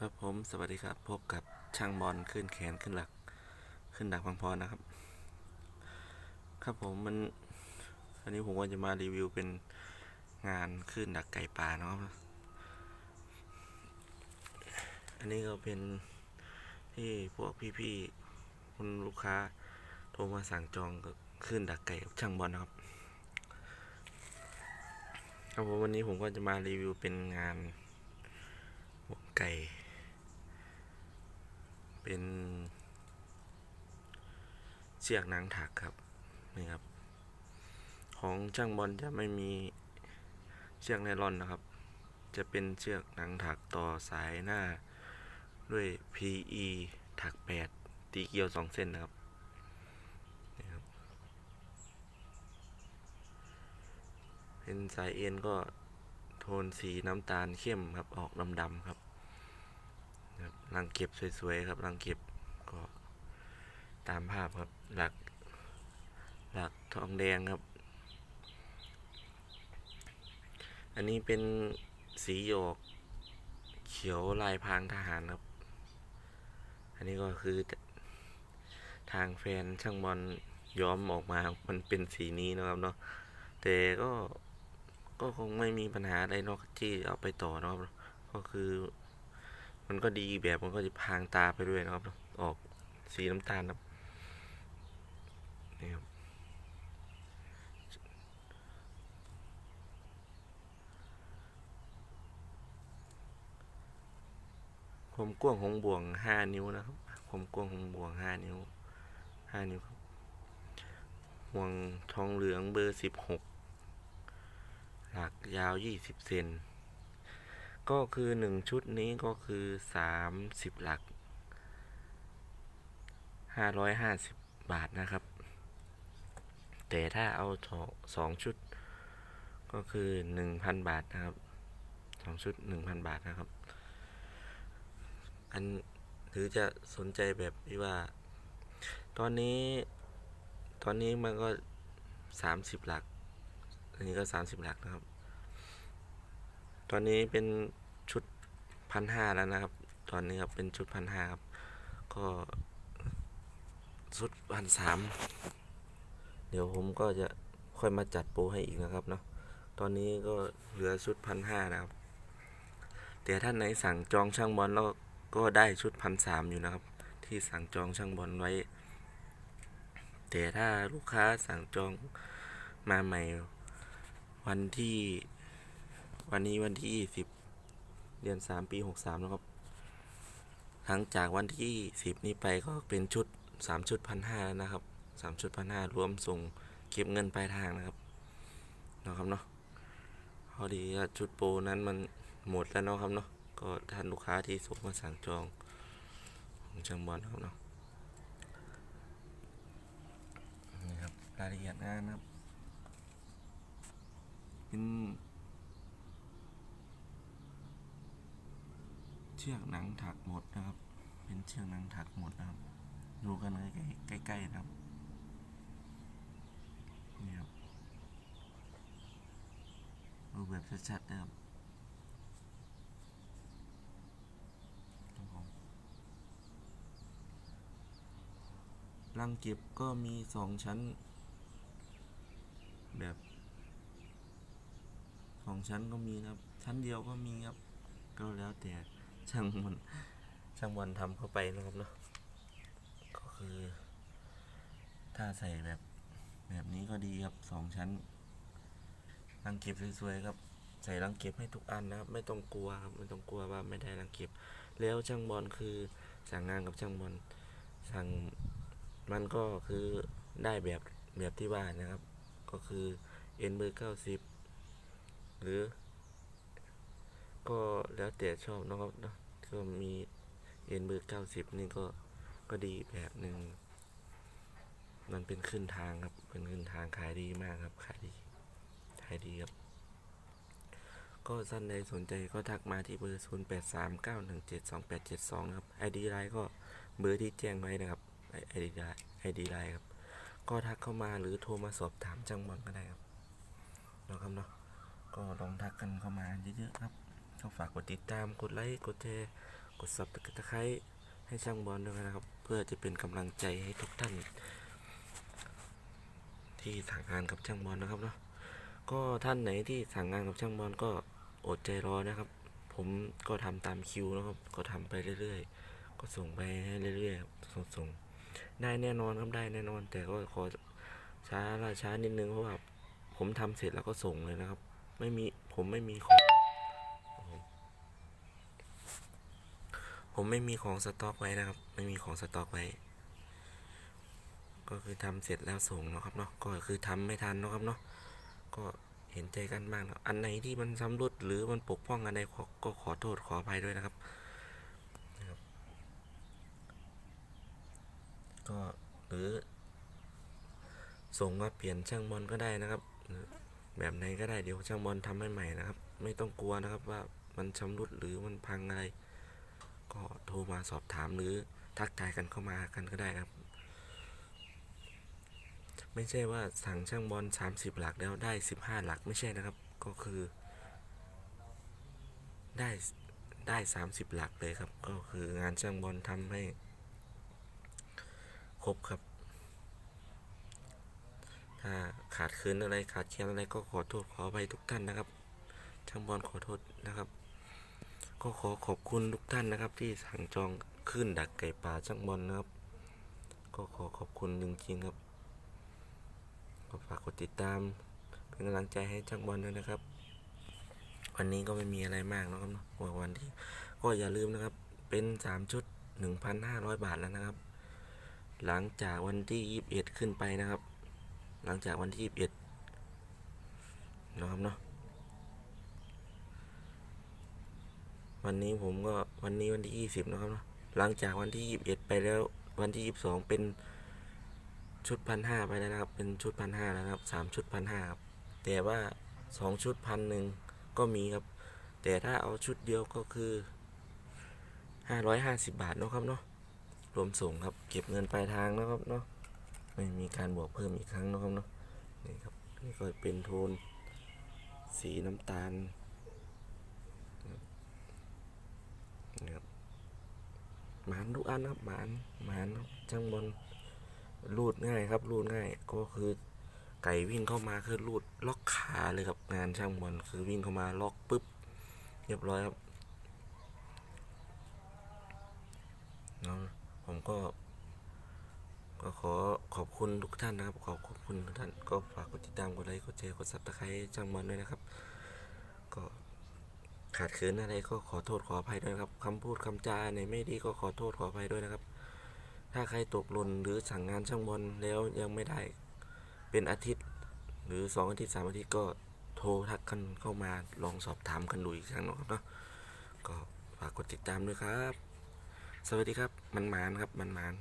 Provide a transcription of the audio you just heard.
ครับผมสวัสดีครับพบกับช่างบอลขึ้นแขนขึ้นหลัก ขึ้นดักพังพรนะครับ ครับผมมันอันนี้ผมก็จะมารีวิวเป็นงานขึ้นดักไก่ป่าเนาะอันนี้ก็เป็นที่พวกพี่ๆคุณลูกค้าโทรมาสั่งจองก็ขึ้นดักไก่กับช่างบอลนะครับ ครับผมวันนี้ผมก็จะมารีวิวเป็นงานหัวไก่ เป็นเชือกหนังถักครับนี่ครับ ของช่างบอลจะไม่มีเชือกไนลอนนะครับ จะเป็นเชือกหนังถักต่อสายหน้าด้วย PE ถัก 8 ตีเกลียว 2 เส้นนะครับนี่ครับ เป็นสายเอ็นก็โทนสีน้ำตาลเข้มครับ ออกดำๆครับ รังเก็บสวยๆครับรังเก็บก็ตามภาพครับหลัก หลักทองแดงครับ อันนี้เป็นสีหยกเขียวลายพรางทหารครับ อันนี้ก็คือทางแฟนช่างบอลย้อมออกมา มันเป็นสีนี้นะครับเนาะ แต่ก็ ก็คงไม่มีปัญหาอะไรเนอกที่เอาไปต่อเนาะครับ ก็คือ มันก็ดีอีแบบมันก็จะพางตาไปด้วยนะครับ ออกสีน้ำตาลครับนี่ครับความกว้างของบ่วงห้านิ้วนะครับความกว้างของบ่วงห้านิ้วห้านิ้วครับห่วงทองเหลืองเบอร์สิบหกหลักยาวยี่สิบเซน ก็คือหนึ่งชุดนี้ก็คือสามสิบหลักห้าร้อยห้าสิบบาทนะครับ แต่ถ้าเอาสองชุด ก็คือหนึ่งพันบาทนะครับสองชุดหนึ่งพันบาทนะครับ อันหรือจะสนใจแบบที่ว่า ตอนนี้ตอนนี้มันก็สามสิบหลัก อันนี้ก็สามสิบหลักนะครับ อนนี้เป็นชุดพันห้าแล้วนะครับ ตอนนี้ครับเป็นชุดพันห้าครับ ก็ชุดพันสามเดี๋ยวผมก็จะค่อยมาจัดโปรให้อีกนะครับเนาะ ตอนนี้ก็เหลือชุดพันห้านะครับ แต่ท่านไหนสั่งจองช่างบอลแล้วก็ได้ชุดพันสามอยู่นะครับ ที่สั่งจองช่างบอลไว้ แต่ถ้าลูกค้าสั่งจองมาใหม่วันที่ วันนี้วันที่สิบเดือนสามปีหกสามนะครับ หลังจากวันที่สิบนี้ไปก็เป็นชุดสามชุดพันห้านะครับสามชุดพันห้ารวมส่งเก็บเงินปลายทางนะครับนะครับเนาะพอดีชุดโปรนั้นมันหมดแล้วเนาะครับเนาะก็ท่านลูกค้าที่ส่งมาสั่งจองของช่างบอลนะครับเนาะนี่ครับรายละเอียดงานนะครับเป็น เชือกหนังถักหมดนะครับ เป็นเชือกหนังถักหมดนะครับ ดูกันใกล้ๆใกล้ๆนะครับนี่ครับดูแบบชัดๆนะครับรับผมรังเก็บก็มีสองชั้น แบบสองชั้นก็มีครับ ชั้นเดียวก็มีครับ ก็แล้วแต่ ช่างมันช่างวันทำเข้าไปนะครับเนาะก็คือ ถ้าใส่แบบแบบนี้ก็ดีครับสองชั้นรังเก็บสวยๆครับ ใส่รังเก็บให้ทุกอันนะครับ ไม่ต้องกลัวครับไม่ต้องกลัวว่าไม่ได้รังเก็บ แล้วช่างบอลคือสั่งงานกับช่างบอลสั่งมันก็คือได้แบบแบบที่ว่านะครับ ก็คือเอ็นเบอร์เก้าสิบหรือ ก็แล้วแต่ชอบนะครับนะก็มีเอ็นเบอร์เก้าสิบนี่ก็ก็ดีแบบหนึ่งมันเป็นขึ้นทางครับ เป็นขึ้นทางขายดีมากครับ ขายดี ขายดีครับ ก็ท่านใดสนใจก็ทักมาที่เบอร์ 0 8 3 9 1 7 2 8 7 2นะครับ ID ไลน์ก็เบอร์ที่แจ้งไว้นะครับ ID ไลน์ ID ไลน์ครับ ก็ทักเข้ามาหรือโทรมาสอบถามจังบอลก็ได้ครับนะครับเนาะ ก็ลองทักกันเข้ามาเยอะๆครับ ก็ฝากกดติดตาม กดไลค์ กดแชร์ กดซับตะไคร้ให้ช่างบอลด้วยนะครับ เพื่อจะเป็นกำลังใจให้ทุกท่าน ที่สั่งงานกับช่างบอลนะครับเนาะ ก็ท่านไหนที่สั่งงานกับช่างบอลก็อดใจรอนะครับ ผมก็ทำตามคิวนะครับ ก็ทำไปเรื่อยๆ ก็ส่งไปให้เรื่อยๆ ส่งส่งได้แน่นอนครับได้แน่นอน แต่ก็ขอช้าล่าช้านิดนึงเพราะว่าผมทำเสร็จแล้วก็ส่งเลยนะครับ ไม่มีผมไม่มีของ ผมไม่มีของสต็อกไว้นะครับ ไม่มีของสต็อกไว้ ก็คือทำเสร็จแล้วส่งเนาะครับเนาะ ก็คือทำไม่ทันเนาะครับเนาะ ก็เห็นใจกันบ้างนะอันไหนที่มันซ้ำรุดหรือมันปกป้องอะไรก็ขอโทษขออภัยด้วยนะครับนะครับ ก็หรือ ส่งมาเปลี่ยนช่างบอลก็ได้นะครับ แบบไหนก็ได้เดี๋ยวช่างบอลทำให้ใหม่นะครับ ไม่ต้องกลัวนะครับว่ามันชำรุดหรือมันพังอะไร ก็โทรมาสอบถามหรือทักทายกันเข้ามากันก็ได้ครับ ไม่ใช่ว่าสั่งช่างบอล 30 หลักแล้วได้ 15 หลักไม่ใช่นะครับ ก็คือ ได้ได้ 30 หลักเลยครับ ก็คืองานช่างบอลทำให้ ครบครับ ถ้าขาดคืนอะไรขาดเคียนอะไรก็ขอโทษขอไปทุกท่านนะครับ ช่างบอลขอโทษนะครับ ก็ขอขอบคุณทุกท่านนะครับ ที่สั่งจองขึ้นดักไก่ป่าช่างบอลนะครับ ก็ขอขอบคุณจริงๆครับก็ฝากกดติดตาม เป็นกำลังใจให้ช่างบอลด้วยนะครับ วันนี้ก็ไม่มีอะไรมากนะครับเนอะว่าวันที่ก็อย่าลืมนะครับ เป็นสามชุดหนึ่งพันห้าร้อยบาทแล้วนะครับ หลังจากวันที่ยี่สิบเอ็ดขึ้นไปนะครับ หลังจากวันที่ยี่สิบเอ็ดนะครับเนาะ วันนี้ผมก็วันนี้วันที่ยี่สิบนะครับเนาะหลังจากวันที่ยี่สิบเอ็ดไปแล้ววันที่ยี่สิบสองเป็นชุดพันห้าไปแล้วนะครับ เป็นชุดพันห้าแล้วครับสามชุดพันห้าครับแต่ว่าสองชุดพันหนึ่งก็มีครับ แต่ถ้าเอาชุดเดียวก็คือห้าร้อยห้าสิบบาทนะครับเนาะรวมส่งครับ เก็บเงินปลายทางนะครับเนาะไม่มีการบวกเพิ่มอีกครั้งนะครับเนาะนี่ครับนี่ก็เป็นโทน สีน้ำตาลนี่ครับ หมานทุกอันนะครับหมานหมานช่างบอลรูดง่ายครับรูดง่าย ก็คือไก่วิ่งเข้ามาคือรูดล็อกขาเลยครับงานช่างบอลคือวิ่งเข้ามาล็อกปุ๊บเรียบร้อยครับเนาะผมก็ ก็ขอขอบคุณทุกท่านนะครับ ขอขอบคุณทุกท่านก็ฝากกดติดตามกดไลค์กดแชร์กดซับสไครต์ช่างบอลด้วยนะครับ ขาดเขินอะไรก็ขอโทษขออภัยด้วยนะครับคำพูดคำจาไหนไม่ดีก็ขอโทษขออภัยด้วยนะครับ ถ้าใครตกหล่นหรือสั่งงานช่างบอลแล้วยังไม่ได้ เป็นอาทิตย์หรือสองอาทิตย์สามอาทิตย์ก็โทรทักกันเข้ามาลองสอบถามกันดูอีกครั้งนะครับเนาะก็ฝากกดติดตามด้วยครับ สวัสดีครับมันหมานครับมันหมาน